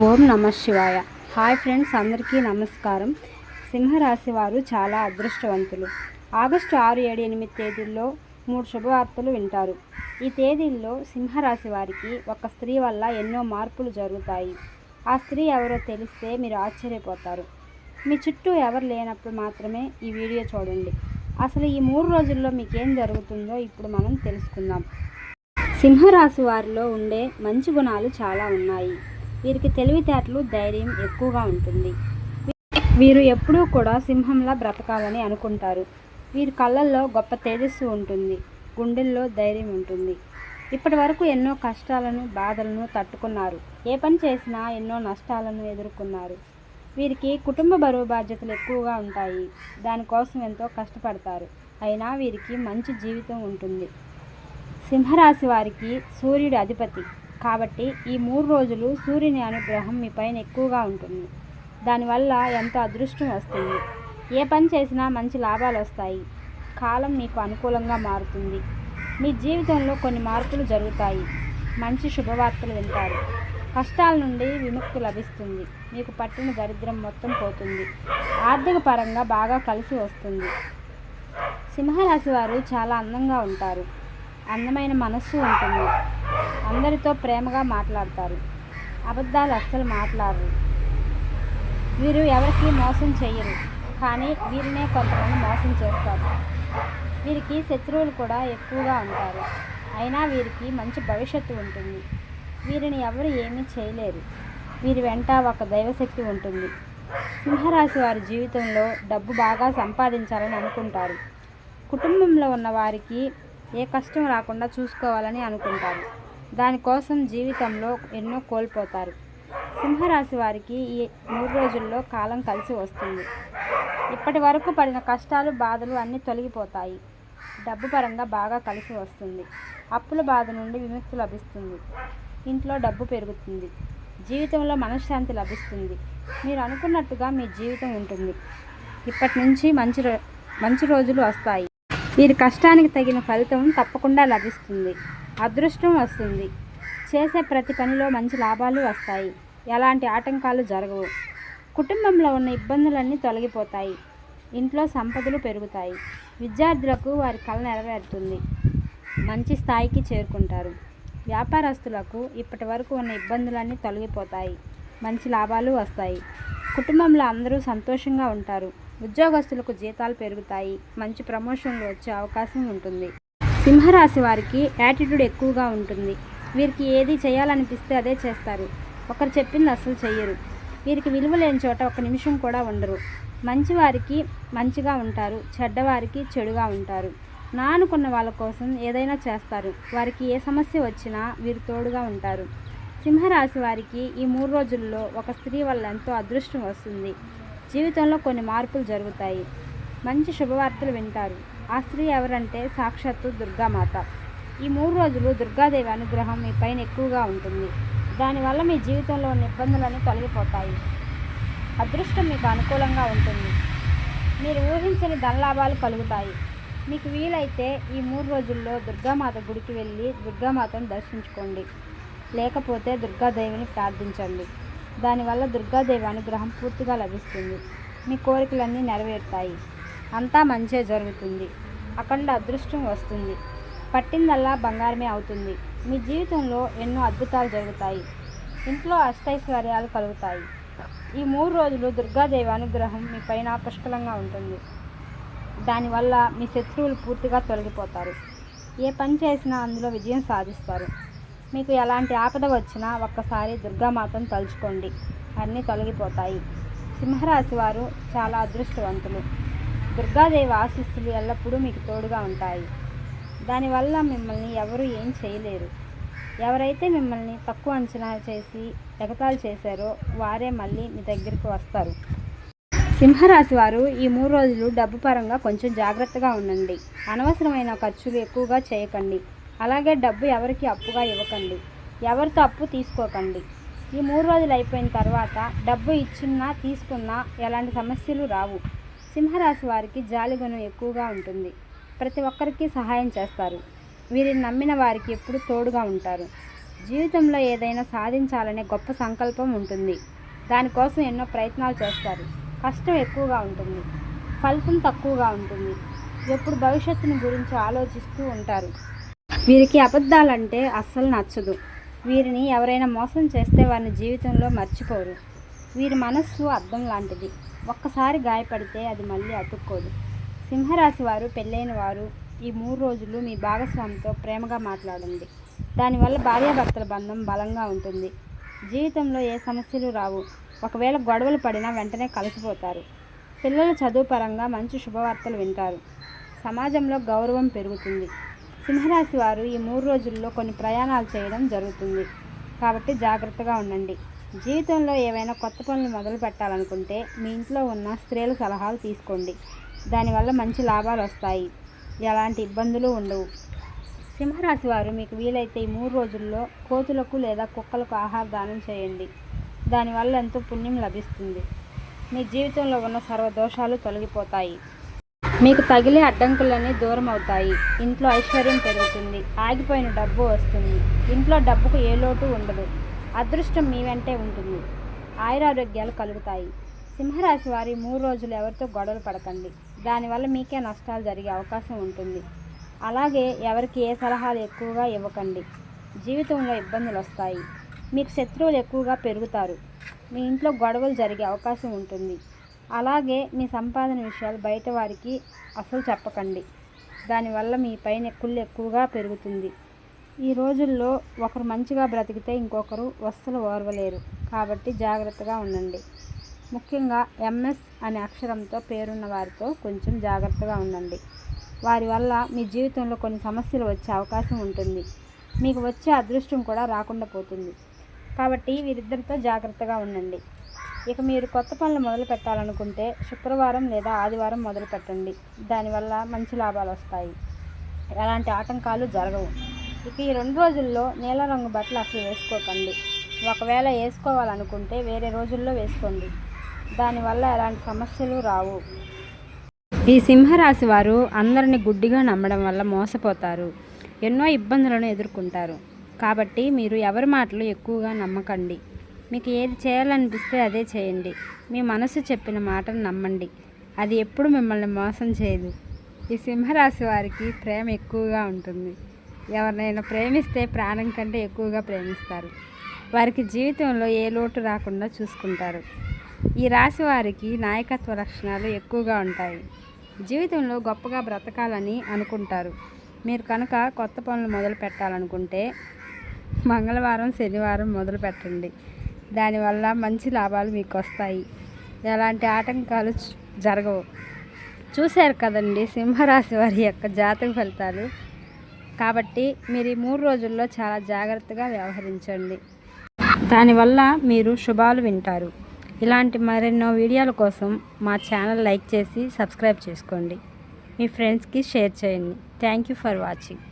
ఓం నమ శివాయ. Hi friends అందరికీ నమస్కారం. సింహరాశి వారు చాలా అదృష్టవంతులు. ఆగస్టు ఆరు ఏడు ఎనిమిది తేదీల్లో మూడు శుభవార్తలు వింటారు. ఈ తేదీల్లో సింహరాశి వారికి ఒక స్త్రీ వల్ల ఎన్నో మార్పులు జరుగుతాయి. ఆ స్త్రీ ఎవరో తెలిస్తే మీరు ఆశ్చర్యపోతారు. మీ చుట్టూ ఎవరు లేనప్పుడు మాత్రమే ఈ వీడియో చూడండి. అసలు ఈ మూడు రోజుల్లో మీకేం జరుగుతుందో ఇప్పుడు మనం తెలుసుకుందాం. సింహరాశి వారిలో ఉండే మంచి గుణాలు చాలా ఉన్నాయి. వీరికి తెలివితేటలు ధైర్యం ఎక్కువగా ఉంటుంది. వీరు ఎప్పుడూ కూడా సింహంలా బ్రతకాలని అనుకుంటారు. వీరి కళ్ళల్లో గొప్ప తేజస్సు ఉంటుంది. గుండెల్లో ధైర్యం ఉంటుంది. ఇప్పటి వరకు ఎన్నో కష్టాలను బాధలను తట్టుకున్నారు. ఏ పని చేసినా ఎన్నో నష్టాలను ఎదుర్కొన్నారు. వీరికి కుటుంబ బరువు బాధ్యతలు ఎక్కువగా ఉంటాయి. దానికోసం ఎంతో కష్టపడతారు. అయినా వీరికి మంచి జీవితం ఉంటుంది. సింహరాశి వారికి సూర్యుడి అధిపతి. కాబట్టి ఈ మూడు రోజులు సూర్యుని అనుగ్రహం మీ పైన ఎక్కువగా ఉంటుంది. దానివల్ల ఎంతో అదృష్టం వస్తుంది? ఏ పని చేసినా మంచి లాభాలు వస్తాయి. కాలం నీకు అనుకూలంగా మారుతుంది. మీ జీవితంలో కొన్ని మార్పులు జరుగుతాయి. మంచి శుభవార్తలు వింటారు. కష్టాల నుండి విముక్తి లభిస్తుంది. మీకు పట్టిన దరిద్రం మొత్తం పోతుంది. ఆర్థిక పరంగా బాగా కలిసి వస్తుంది. సింహరాశి వారు చాలా అందంగా ఉంటారు. అందమైన మనస్సు ఉంటుంది. అందరితో ప్రేమగా మాట్లాడతారు. అబద్ధాలు అస్సలు మాట్లాడరు. వీరు ఎవరికి మోసం చేయరు కానీ వీరినే కొంతమంది మోసం చేస్తారు. వీరికి శత్రువులు కూడా ఎక్కువగా ఉంటారు. అయినా వీరికి మంచి భవిష్యత్తు ఉంటుంది. వీరిని ఎవరు ఏమీ చేయలేరు. వీరి వెంట ఒక దైవశక్తి ఉంటుంది. సింహరాశి వారి జీవితంలో డబ్బు బాగా సంపాదించాలని అనుకుంటారు. కుటుంబంలో ఉన్న వారికి ఏ కష్టం రాకుండా చూసుకోవాలని అనుకుంటారు. దానికోసం జీవితంలో ఎన్నో కోల్పోతారు. సింహరాశి వారికి ఈ మూడు రోజుల్లో కాలం కలిసి వస్తుంది. ఇప్పటి వరకు పడిన కష్టాలు బాధలు అన్నీ తొలగిపోతాయి. డబ్బు పరంగా బాగా కలిసి వస్తుంది. అప్పుల బాధ నుండి విముక్తి లభిస్తుంది. ఇంట్లో డబ్బు పెరుగుతుంది. జీవితంలో మనశ్శాంతి లభిస్తుంది. మీరు అనుకున్నట్టుగా మీ జీవితం ఉంటుంది. ఇప్పటి నుంచి మంచి రో మంచి రోజులు వస్తాయి. మీరు కష్టానికి తగిన ఫలితం తప్పకుండా లభిస్తుంది. అదృష్టం వస్తుంది. చేసే ప్రతి పనిలో మంచి లాభాలు వస్తాయి. ఎలాంటి ఆటంకాలు జరగవు. కుటుంబంలో ఉన్న ఇబ్బందులన్నీ తొలగిపోతాయి. ఇంట్లో సంపదలు పెరుగుతాయి. విద్యార్థులకు వారి కళ నెరవేరుతుంది. మంచి స్థాయికి చేరుకుంటారు. వ్యాపారస్తులకు ఇప్పటి వరకు ఉన్న ఇబ్బందులన్నీ తొలగిపోతాయి. మంచి లాభాలు వస్తాయి. కుటుంబంలో అందరూ సంతోషంగా ఉంటారు. ఉద్యోగస్తులకు జీతాలు పెరుగుతాయి. మంచి ప్రమోషన్లు వచ్చే అవకాశం ఉంటుంది. సింహరాశి వారికి యాటిట్యూడ్ ఎక్కువగా ఉంటుంది. వీరికి ఏది చేయాలనిపిస్తే అదే చేస్తారు. ఒకరు చెప్పింది అసలు చెయ్యరు. వీరికి విలువ లేని చోట ఒక నిమిషం కూడా ఉండరు. మంచివారికి మంచిగా ఉంటారు. చెడ్డవారికి చెడుగా ఉంటారు. నా అనుకున్న వాళ్ళ కోసం ఏదైనా చేస్తారు. వారికి ఏ సమస్య వచ్చినా వీరు తోడుగా ఉంటారు. సింహరాశి వారికి ఈ మూడు రోజుల్లో ఒక స్త్రీ వల్ల ఎంతో అదృష్టం వస్తుంది. జీవితంలో కొన్ని మార్పులు జరుగుతాయి. మంచి శుభవార్తలు వింటారు. ఆ స్త్రీ ఎవరంటే సాక్షాత్తు దుర్గామాత. ఈ మూడు రోజులు దుర్గాదేవి అనుగ్రహం మీ పైన ఎక్కువగా ఉంటుంది. దానివల్ల మీ జీవితంలో ఉన్న ఇబ్బందులన్నీ తొలగిపోతాయి. అదృష్టం మీకు అనుకూలంగా ఉంటుంది. మీరు ఊహించని ధనలాభాలు కలుగుతాయి. మీకు వీలైతే ఈ మూడు రోజుల్లో దుర్గామాత గుడికి వెళ్ళి దుర్గామాతను దర్శించుకోండి. లేకపోతే దుర్గాదేవిని ప్రార్థించండి. దానివల్ల దుర్గాదేవి అనుగ్రహం పూర్తిగా లభిస్తుంది. మీ కోరికలన్నీ నెరవేరుతాయి. అంతా మంచే జరుగుతుంది. అఖండ అదృష్టం వస్తుంది. పట్టిందల్లా బంగారమే అవుతుంది. మీ జీవితంలో ఎన్నో అద్భుతాలు జరుగుతాయి. ఇంట్లో అష్టైశ్వర్యాలు కలుగుతాయి. ఈ మూడు రోజులు దుర్గాదేవి అనుగ్రహం మీ పైన పుష్కలంగా ఉంటుంది. దానివల్ల మీ శత్రువులు పూర్తిగా తొలగిపోతారు. ఏ పని చేసినా అందులో విజయం సాధిస్తారు. మీకు ఎలాంటి ఆపద వచ్చినా ఒక్కసారి దుర్గామాతను తలుచుకోండి. అన్నీ తొలగిపోతాయి. సింహరాశి వారు చాలా అదృష్టవంతులు. దుర్గాదేవి ఆశీస్సులు ఎల్లప్పుడూ మీకు తోడుగా ఉంటాయి. దానివల్ల మిమ్మల్ని ఎవరు ఏం చేయలేరు. ఎవరైతే మిమ్మల్ని తక్కువ అంచనా చేసి ఎగతాలు చేశారో వారే మళ్ళీ మీ దగ్గరికి వస్తారు. సింహరాశి వారు ఈ మూడు రోజులు డబ్బు పరంగా కొంచెం జాగ్రత్తగా ఉండండి. అనవసరమైన ఖర్చులు ఎక్కువగా చేయకండి. అలాగే డబ్బు ఎవరికి అప్పుగా ఇవ్వకండి. ఎవరితో అప్పు తీసుకోకండి. ఈ మూడు రోజులు అయిపోయిన తర్వాత డబ్బు ఇచ్చినా తీసుకున్నా ఎలాంటి సమస్యలు రావు. సింహరాశి వారికి జాలిగుణం ఎక్కువగా ఉంటుంది. ప్రతి ఒక్కరికి సహాయం చేస్తారు. వీరిని నమ్మిన వారికి ఎప్పుడు తోడుగా ఉంటారు. జీవితంలో ఏదైనా సాధించాలనే గొప్ప సంకల్పం ఉంటుంది. దానికోసం ఎన్నో ప్రయత్నాలు చేస్తారు. కష్టం ఎక్కువగా ఉంటుంది. ఫలితం తక్కువగా ఉంటుంది. ఎప్పుడు భవిష్యత్తుని గురించి ఆలోచిస్తూ ఉంటారు. వీరికి అబద్ధాలంటే అస్సలు నచ్చదు. వీరిని ఎవరైనా మోసం చేస్తే వారిని జీవితంలో మర్చిపోరు. వీరి మనస్సు అద్దం లాంటిది. ఒక్కసారి గాయపడితే అది మళ్ళీ అతుక్కోదు. సింహరాశి వారు పెళ్ళైన వారు ఈ మూడు రోజులు మీ భాగస్వామితో ప్రేమగా మాట్లాడండి. దానివల్ల భార్యాభర్తల బంధం బలంగా ఉంటుంది. జీవితంలో ఏ సమస్యలు రావు. ఒకవేళ గొడవలు పడినా వెంటనే కలిసిపోతారు. పిల్లల చదువు పరంగా మంచి శుభవార్తలు వింటారు. సమాజంలో గౌరవం పెరుగుతుంది. సింహరాశి వారు ఈ మూడు రోజుల్లో కొన్ని ప్రయాణాలు చేయడం జరుగుతుంది. కాబట్టి జాగ్రత్తగా ఉండండి. జీవితంలో ఏవైనా కొత్త పనులు మొదలు పెట్టాలనుకుంటే మీ ఇంట్లో ఉన్న స్త్రీల సలహాలు తీసుకోండి. దానివల్ల మంచి లాభాలు వస్తాయి. ఎలాంటి ఇబ్బందులు ఉండవు. సింహరాశి వారు మీకు వీలైతే ఈ మూడు రోజుల్లో కోతులకు లేదా కుక్కలకు ఆహార దానం చేయండి. దానివల్ల ఎంతో పుణ్యం లభిస్తుంది. మీ జీవితంలో ఉన్న సర్వదోషాలు తొలగిపోతాయి. మీకు తగిలే అడ్డంకులన్నీ దూరం అవుతాయి. ఇంట్లో ఐశ్వర్యం పెరుగుతుంది. ఆగిపోయిన డబ్బు వస్తుంది. ఇంట్లో డబ్బుకు ఏ లోటు ఉండదు. అదృష్టం మీ వెంటే ఉంటుంది. ఆయురారోగ్యాలు కలుగుతాయి. సింహరాశి వారి మూడు రోజులు ఎవరితో గొడవలు పడకండి. దానివల్ల మీకే నష్టాలు జరిగే అవకాశం ఉంటుంది. అలాగే ఎవరికి ఏ సలహాలు ఎక్కువగా ఇవ్వకండి. జీవితంలో ఇబ్బందులు వస్తాయి. మీకు శత్రువులు ఎక్కువగా పెరుగుతారు. మీ ఇంట్లో గొడవలు జరిగే అవకాశం ఉంటుంది. అలాగే మీ సంపాదన విషయాలు బయట వారికి అసలు చెప్పకండి. దానివల్ల మీ పైన కుళ్ళు ఎక్కువగా పెరుగుతుంది. ఈ రోజుల్లో ఒకరు మంచిగా బ్రతికితే ఇంకొకరు వస్తులు ఓర్వలేరు. కాబట్టి జాగ్రత్తగా ఉండండి. ముఖ్యంగా ఎంఎస్ అనే అక్షరంతో పేరున్న వారితో కొంచెం జాగ్రత్తగా ఉండండి. వారి వల్ల మీ జీవితంలో కొన్ని సమస్యలు వచ్చే అవకాశం ఉంటుంది. మీకు వచ్చే అదృష్టం కూడా రాకుండా పోతుంది. కాబట్టి వీరిద్దరితో జాగ్రత్తగా ఉండండి. ఇక మీరు కొత్త పనులు మొదలు పెట్టాలనుకుంటే శుక్రవారం లేదా ఆదివారం మొదలు పెట్టండి. దానివల్ల మంచి లాభాలు వస్తాయి. ఎలాంటి ఆటంకాలు జరగవు. ఇక ఈ రెండు రోజుల్లో నీల రంగు బట్టలు అసలు వేసుకోకండి. ఒకవేళ వేసుకోవాలనుకుంటే వేరే రోజుల్లో వేసుకోండి. దానివల్ల ఎలాంటి సమస్యలు రావు. ఈ సింహరాశి వారు అందరిని గుడ్డిగా నమ్మడం వల్ల మోసపోతారు. ఎన్నో ఇబ్బందులను ఎదుర్కొంటారు. కాబట్టి మీరు ఎవరి మాటలు ఎక్కువగా నమ్మకండి. మీకు ఏది చేయాలనిపిస్తే అదే చేయండి. మీ మనసు చెప్పిన మాటను నమ్మండి. అది ఎప్పుడు మిమ్మల్ని మోసం చేయదు. ఈ సింహరాశి వారికి ప్రేమ ఎక్కువగా ఉంటుంది. ఎవరినైనా ప్రేమిస్తే ప్రాణం కంటే ఎక్కువగా ప్రేమిస్తారు. వారికి జీవితంలో ఏ లోటు రాకుండా చూసుకుంటారు. ఈ రాశి వారికి నాయకత్వ లక్షణాలు ఎక్కువగా ఉంటాయి. జీవితంలో గొప్పగా బ్రతకాలని అనుకుంటారు. మీరు కనుక కొత్త పనులు మొదలు పెట్టాలనుకుంటే మంగళవారం శనివారం మొదలు పెట్టండి. దానివల్ల మంచి లాభాలు మీకు వస్తాయి. ఎలాంటి ఆటంకాలు జరగవు. చూశారు కదండి సింహరాశి వారి యొక్క జాతక ఫలితాలు. కాబట్టి మీరు ఈ మూడు రోజుల్లో చాలా జాగ్రత్తగా వ్యవహరించండి. దానివల్ల మీరు శుభాలు వింటారు. ఇలాంటి మరెన్నో వీడియోల కోసం మా ఛానల్ లైక్ చేసి సబ్స్క్రైబ్ చేసుకోండి. మీ ఫ్రెండ్స్కి షేర్ చేయండి. Thank you for watching.